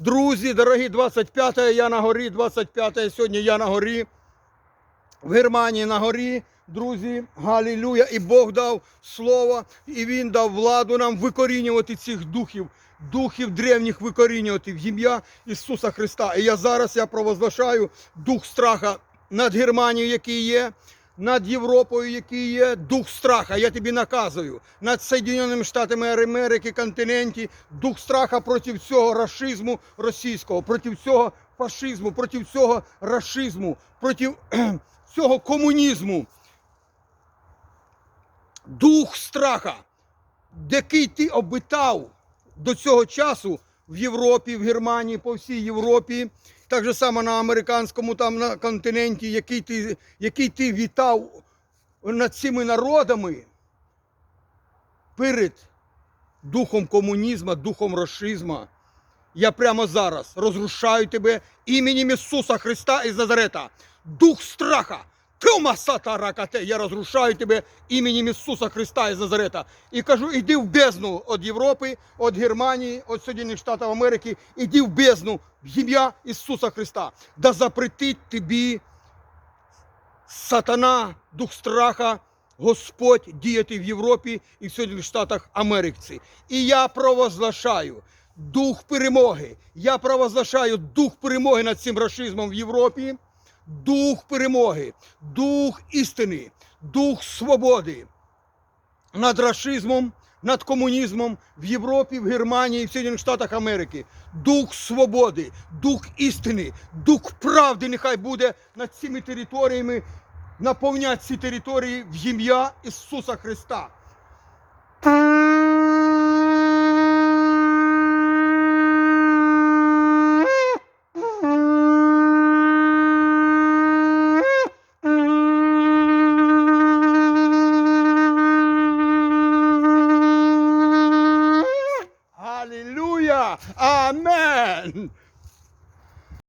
Друзі, дорогі, 25 я на горі, 25 сьогодні я на горі. В Германії на горі, друзі, галілюя. І Бог дав слово, і Він дав владу нам викорінювати цих духів, духів древніх викорінювати в ім'я Ісуса Христа. І я зараз я провозглашаю дух страха над Германією, який є, над Європою, який є, дух страха. Я тобі наказую над Соєдиненими Штатами Америки, континенті, дух страха проти цього расизму російського, проти цього фашизму, проти цього расизму, проти цього комунізму. Дух страха, який ти обитав до цього часу в Європі, в Германії, по всій Європі, так же само на американському там на континенті, який ти, який ти вітав над цими народами перед духом комунізму, духом расизму. Я прямо зараз розрушаю тебе іменем Ісуса Христа із Назарета. Дух страха. Томасата ракате, я розрушаю тебе іменем Ісуса Христа із Назарета. І кажу, іди в бездну від Європи, від Германії, від Сполучених Штатів Америки, іди в бездну в ім'я Ісуса Христа. Да запретить тобі сатана, дух страха, Господь діяти в Європі і в Сполучених Штатах Америки. І я провозглашаю дух перемоги. Я провозглашаю дух перемоги над цим расизмом в Європі, дух перемоги, дух істини, дух свободи над расизмом, над комунізмом в Європі, в Германії, в Сполучених Штатах Америки. Дух свободи, дух істини, дух правди нехай буде над цими територіями, наповнять ці території в ім'я Ісуса Христа. Hallelujah. Amen.